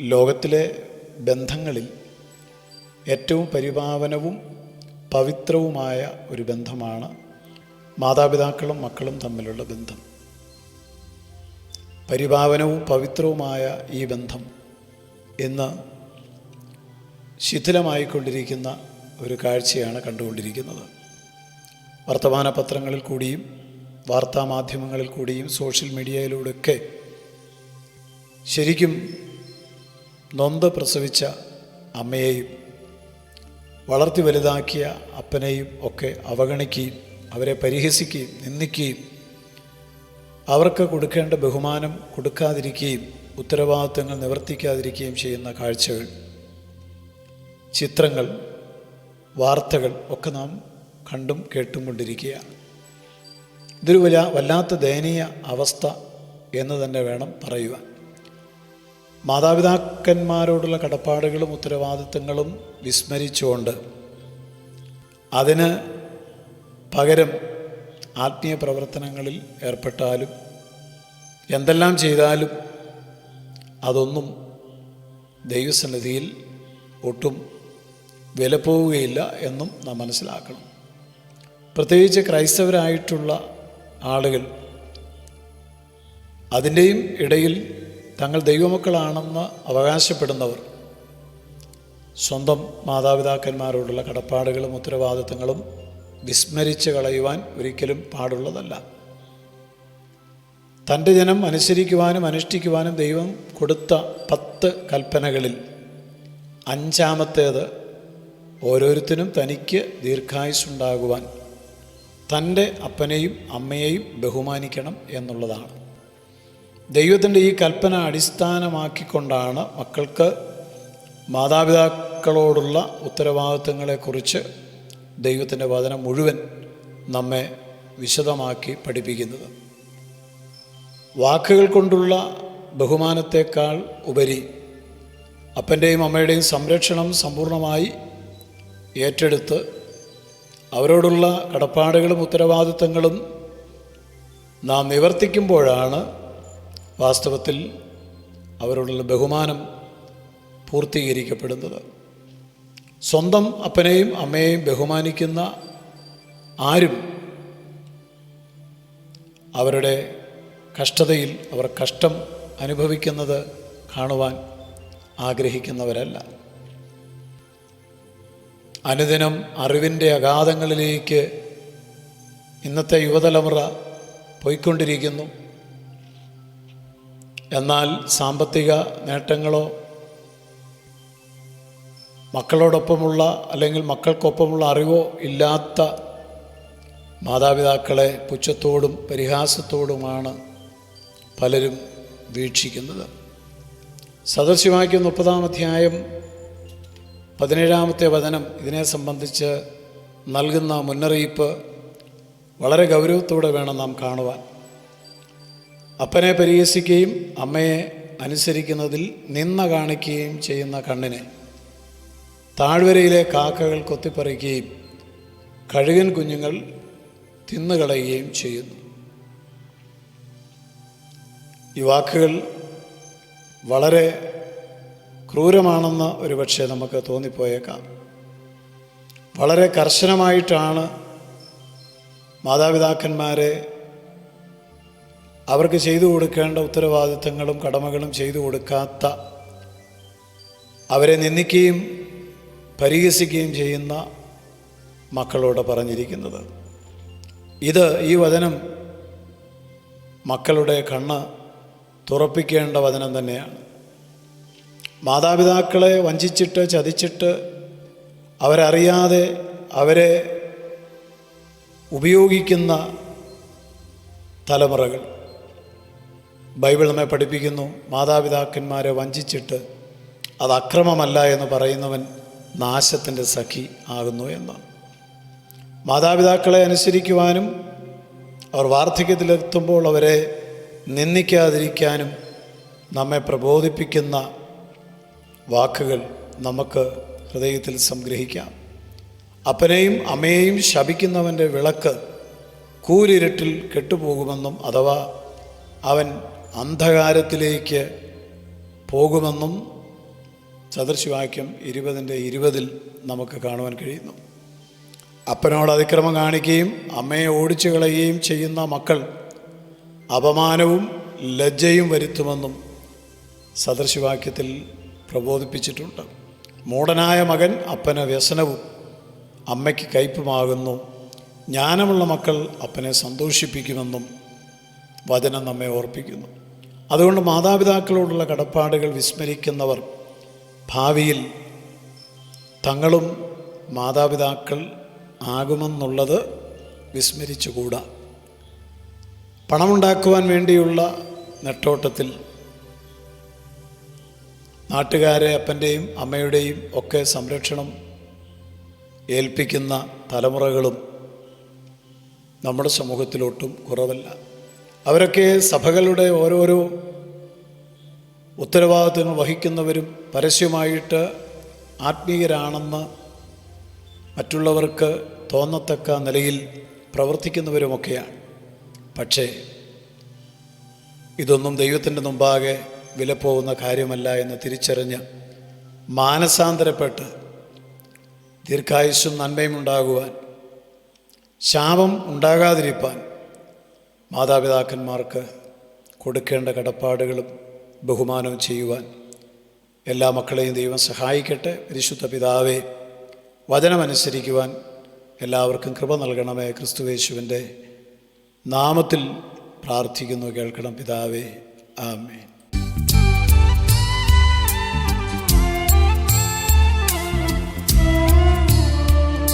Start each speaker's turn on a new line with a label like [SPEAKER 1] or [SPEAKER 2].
[SPEAKER 1] ലോകത്തിലെ ബന്ധങ്ങളിൽ ഏറ്റവും പരിപാവനവും പവിത്രവുമായ ഒരു ബന്ധമാണ് മാതാപിതാക്കളും മക്കളും തമ്മിലുള്ള ബന്ധം. പരിപാവനവും പവിത്രവുമായ ഈ ബന്ധം ഇന്ന് ശിഥിലമായിക്കൊണ്ടിരിക്കുന്ന ഒരു കാഴ്ചയാണ് കണ്ടുകൊണ്ടിരിക്കുന്നത്. വർത്തമാന പത്രങ്ങളിൽ കൂടിയും വാർത്താമാധ്യമങ്ങളിൽ കൂടിയും സോഷ്യൽ മീഡിയയിലൂടെയൊക്കെ ശരിക്കും നൊന്ത് പ്രസവിച്ച അമ്മയെയും വളർത്തി വലുതാക്കിയ അപ്പനെയും ഒക്കെ അവഗണിക്കുകയും അവരെ പരിഹസിക്കുകയും നിന്ദിക്കുകയും അവർക്ക് കൊടുക്കേണ്ട ബഹുമാനം കൊടുക്കാതിരിക്കുകയും ഉത്തരവാദിത്തങ്ങൾ നിവർത്തിക്കാതിരിക്കുകയും ചെയ്യുന്ന കാഴ്ചകൾ ചിത്രങ്ങൾ വാർത്തകൾ ഒക്കെ നാം കണ്ടും കേട്ടും കൊണ്ടിരിക്കുകയാണ് ഇതൊരു വല്ല വല്ലാത്ത ദയനീയ അവസ്ഥ എന്ന് തന്നെ വേണം പറയുവാൻ. മാതാപിതാക്കന്മാരോടുള്ള കടപ്പാടുകളും ഉത്തരവാദിത്തങ്ങളും വിസ്മരിച്ചുകൊണ്ട് അതിന് പകരം ആത്മീയ പ്രവർത്തനങ്ങളിൽ ഏർപ്പെട്ടാലും എന്തെല്ലാം ചെയ്താലും അതൊന്നും ദൈവസന്നിധിയിൽ ഒട്ടും വിലപ്പോവുകയില്ല എന്നും നാം മനസ്സിലാക്കണം. പ്രത്യേകിച്ച് ക്രൈസ്തവരായിട്ടുള്ള ആളുകൾ അതിന്റെയും ഇടയിൽ തങ്ങൾ ദൈവമക്കളാണെന്ന് അവകാശപ്പെടുന്നവർ സ്വന്തം മാതാപിതാക്കന്മാരോടുള്ള കടപ്പാടുകളും ഉത്തരവാദിത്തങ്ങളും വിസ്മരിച്ച് കളയുവാൻ ഒരിക്കലും പാടുള്ളതല്ല. തന്റെ ജനം അനുസരിക്കുവാനും അനുഷ്ഠിക്കുവാനും ദൈവം കൊടുത്ത പത്ത് കൽപ്പനകളിൽ അഞ്ചാമത്തേത് ഓരോരുത്തരും തനിക്ക് ദീർഘായുസുണ്ടാകുവാൻ തന്റെ അപ്പനെയും അമ്മയെയും ബഹുമാനിക്കണം എന്നുള്ളതാണ്. ദൈവത്തിന്റെ ഈ കൽപ്പന അടിസ്ഥാനമാക്കിക്കൊണ്ടാണ് മക്കൾക്ക് മാതാപിതാക്കളോടുള്ള ഉത്തരവാദിത്തങ്ങളെക്കുറിച്ച് ദൈവത്തിന്റെ വചനം മുഴുവൻ നമ്മെ വിശദമാക്കി പഠിപ്പിക്കുന്നത്. വാക്കുകൾ കൊണ്ടുള്ള ബഹുമാനത്തെക്കാൾ ഉപരി അപ്പന്റെയും അമ്മയുടെയും സംരക്ഷണം സമ്പൂർണമായി ഏറ്റെടുത്ത് അവരോടുള്ള കടപ്പാടുകളും ഉത്തരവാദിത്തങ്ങളും നാം നിവർത്തിക്കുമ്പോഴാണ് വാസ്തവത്തിൽ അവരോടുള്ള ബഹുമാനം പൂർത്തീകരിക്കപ്പെടുന്നത്. സ്വന്തം അപ്പനെയും അമ്മയെയും ബഹുമാനിക്കുന്ന ആരും അവരുടെ കഷ്ടതയിൽ അവർ കഷ്ടം അനുഭവിക്കുന്നത് കാണുവാൻ ആഗ്രഹിക്കുന്നവരല്ല. അനുദിനം അറിവിന്റെ അഗാധങ്ങളിലേക്ക് ഇന്നത്തെ യുവതലമുറ പോയിക്കൊണ്ടിരിക്കുന്നു. എന്നാൽ സാമ്പത്തിക നേട്ടങ്ങളോ മക്കളോടൊപ്പമുള്ള അല്ലെങ്കിൽ മക്കൾക്കൊപ്പമുള്ള അറിവോ ഇല്ലാത്ത മാതാപിതാക്കളെ പുച്ഛത്തോടും പരിഹാസത്തോടുമാണ് പലരും വീക്ഷിക്കുന്നത്. സദസ്യമാക്കിയ മുപ്പതാം അധ്യായം പതിനേഴാമത്തെ വചനം ഇതിനെ സംബന്ധിച്ച് നൽകുന്ന മുന്നറിയിപ്പ് വളരെ ഗൗരവത്തോടെ വേണം നാം കാണുവാൻ. അപ്പനെ പരിഹസിക്കുകയും അമ്മയെ അനുസരിക്കുന്നതിൽ നിന്ന കാണിക്കുകയും ചെയ്യുന്ന കണ്ണിനെ താഴ്വരയിലെ കാക്കകൾ കൊത്തിപ്പറിക്കുകയും കഴുകൻ കുഞ്ഞുങ്ങൾ തിന്നുകളയുകയും ചെയ്യുന്നു. ഈ വാക്കുകൾ വളരെ ക്രൂരമാണെന്ന് ഒരുപക്ഷെ നമുക്ക് തോന്നിപ്പോയേക്കാം. വളരെ കർശനമായിട്ടാണ് മാതാപിതാക്കന്മാരെ അവർക്ക് ചെയ്തു കൊടുക്കേണ്ട ഉത്തരവാദിത്തങ്ങളും കടമകളും ചെയ്തു കൊടുക്കാത്ത അവരെ നിന്ദിക്കുകയും പരിഹസിക്കുകയും ചെയ്യുന്ന മക്കളോട് പറഞ്ഞിരിക്കുന്നത്. ഇത് ഈ വചനം മക്കളുടെ കണ്ണ് തുറപ്പിക്കേണ്ട വചനം തന്നെയാണ്. മാതാപിതാക്കളെ വഞ്ചിച്ചിട്ട് ചതിച്ചിട്ട് അവരറിയാതെ അവരെ ഉപയോഗിക്കുന്ന തലമുറകൾ ബൈബിൾ നമ്മെ പഠിപ്പിക്കുന്നു. മാതാപിതാക്കന്മാരെ വഞ്ചിച്ചിട്ട് അത് അക്രമമല്ല എന്ന് പറയുന്നവൻ നാശത്തിന്റെ സഖി ആകുന്നു എന്നാണ്. മാതാപിതാക്കളെ അനുസരിക്കുവാനും അവർ വാർദ്ധക്യത്തിലെത്തുമ്പോൾ അവരെ നിന്ദിക്കാതിരിക്കാനും നമ്മെ പ്രബോധിപ്പിക്കുന്ന വാക്കുകൾ നമുക്ക് ഹൃദയത്തിൽ സംഗ്രഹിക്കാം. അപ്പനെയും അമ്മയെയും ശപിക്കുന്നവന്റെ വിളക്ക് കൂരിരുട്ടിൽ കെട്ടുപോകുമെന്നും അഥവാ അവൻ അന്ധകാരത്തിലേക്ക് പോകുമെന്നും സദൃശവാക്യം ഇരുപതിന്റെ ഇരുപതിൽ നമുക്ക് കാണുവാൻ കഴിയുന്നു. അപ്പനോട് അതിക്രമം കാണിക്കുകയും അമ്മയെ ഓടിച്ചു കളയുകയും ചെയ്യുന്ന മക്കൾ അപമാനവും ലജ്ജയും വരുത്തുമെന്നും സദൃശവാക്യത്തിൽ പ്രബോധിപ്പിച്ചിട്ടുണ്ട്. മൂടനായ മകൻ അപ്പന് വ്യസനവും അമ്മയ്ക്ക് കയ്പുമാകുന്നു. ജ്ഞാനമുള്ള മക്കൾ അപ്പനെ സന്തോഷിപ്പിക്കുമെന്നും വചനം നമ്മെ ഓർപ്പിക്കുന്നു. അതുകൊണ്ട് മാതാപിതാക്കളോടുള്ള കടപ്പാടുകൾ വിസ്മരിക്കുന്നവർ ഭാവിയിൽ തങ്ങളും മാതാപിതാക്കൾ ആകുമെന്നുള്ളത് വിസ്മരിച്ചുകൂടാ. പണമുണ്ടാക്കുവാൻ വേണ്ടിയുള്ള നെട്ടോട്ടത്തിൽ നാട്ടുകാരെ അപ്പന്റെയും അമ്മയുടെയും ഒക്കെ സംരക്ഷണം ഏൽപ്പിക്കുന്ന തലമുറകളും നമ്മുടെ സമൂഹത്തിലൊട്ടും കുറവല്ല. അവരൊക്കെ സഭകളുടെ ഓരോരോ ഉത്തരവാദിത്വങ്ങൾ വഹിക്കുന്നവരും പരസ്യമായിട്ട് ആത്മീയരാണെന്ന് മറ്റുള്ളവർക്ക് തോന്നത്തക്ക നിലയിൽ പ്രവർത്തിക്കുന്നവരുമൊക്കെയാണ്. പക്ഷേ ഇതൊന്നും ദൈവത്തിന്റെ മുമ്പാകെ വിലപ്പോകുന്ന കാര്യമല്ല എന്ന് തിരിച്ചറിഞ്ഞ് മാനസാന്തരപ്പെട്ട് ദീർഘായുസ്സും നന്മയും ഉണ്ടാകുവാൻ ശാപം ഉണ്ടാകാതിരിപ്പാൻ മാതാപിതാക്കന്മാർക്ക് കൊടുക്കേണ്ട കടപ്പാടുകളും ബഹുമാനവും ചെയ്യുവാൻ എല്ലാ മക്കളെയും ദൈവം സഹായിക്കട്ടെ. പരിശുദ്ധ പിതാവെ വചനമനുസരിക്കുവാൻ എല്ലാവർക്കും കൃപ നൽകണമേ. ക്രിസ്തുവേശുവിന്റെ നാമത്തിൽ പ്രാർത്ഥിക്കുന്നു. കേൾക്കണം പിതാവേ. ആമേൻ.